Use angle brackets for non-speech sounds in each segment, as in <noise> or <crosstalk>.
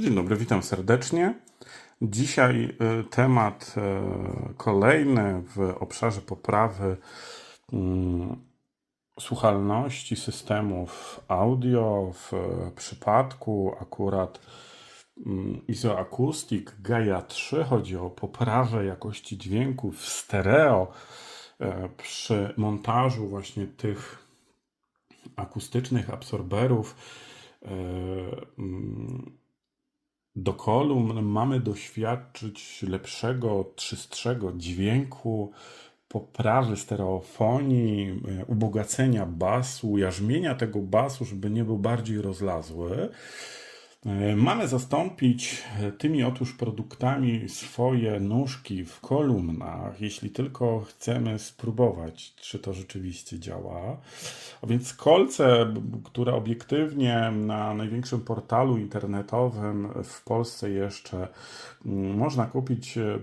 Dzień dobry, witam serdecznie. Dzisiaj y, temat y, kolejny w obszarze poprawy mm, słuchalności systemów audio. W przypadku akurat mm, Isoakustik Gaia 3 chodzi o poprawę jakości dźwięku w stereo y, przy montażu właśnie tych akustycznych absorberów. Do kolumn mamy doświadczyć lepszego, czystszego dźwięku, poprawy stereofonii, e, ubogacenia basu, jarzmienia tego basu, żeby nie był bardziej rozlazły. E, Mamy zastąpić e, tymi otóż produktami swoje nóżki w kolumnach, jeśli tylko chcemy spróbować, czy to rzeczywiście działa. A więc kolce, które obiektywnie na największym portalu internetowym w Polsce jeszcze mm, można kupić e,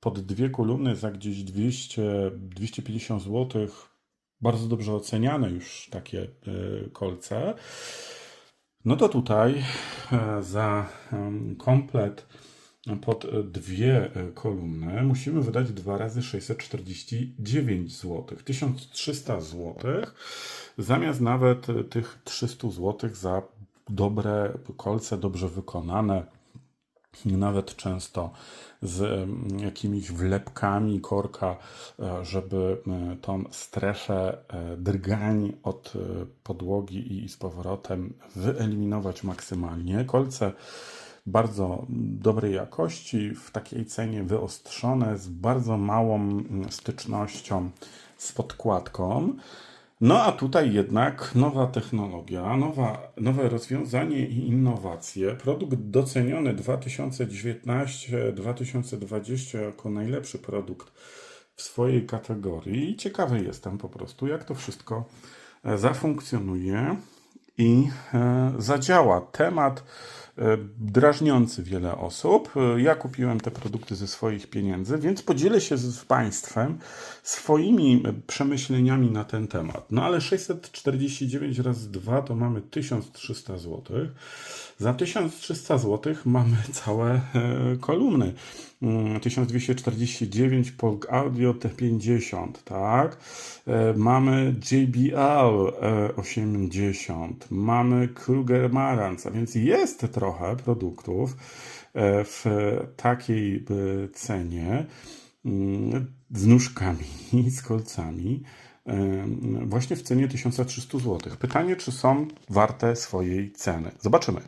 pod dwie kolumny za gdzieś 200-250 zł. Bardzo dobrze oceniane już takie kolce. No to tutaj e, za komplet pod e, dwie e, kolumny musimy wydać 2 razy 649 zł. 1300 zł zamiast nawet tych 300 zł za dobre kolce, dobrze wykonane nawet często z jakimiś wlepkami korka, e, żeby e, tą strefę e, drgań od podłogi i z powrotem wyeliminować maksymalnie. Kolce bardzo dobrej jakości, w takiej cenie wyostrzone, z bardzo małą mm, stycznością z podkładką. No a tutaj jednak nowa technologia, nowa, nowe rozwiązanie i innowacje. Produkt doceniony 2019-2020 jako najlepszy produkt w swojej kategorii. I ciekawy jestem po prostu, jak to wszystko e, zafunkcjonuje i e, zadziała. Temat drażniący wiele osób. E, Ja kupiłem te produkty ze swoich pieniędzy, więc podzielę się z Państwem swoimi e, przemyśleniami na ten temat. No ale 649 razy 2 to mamy 1300 zł. Za 1300 zł mamy całe e, kolumny. Mm, 1249 Polk Audio T50, tak? E, Mamy JBL e, 80, mamy Kruger Marantz, a więc jest trochę produktów e, w takiej cenie mm, z nóżkami, <laughs> z kolcami, właśnie w cenie 1300 zł. Pytanie, czy są warte swojej ceny? Zobaczymy.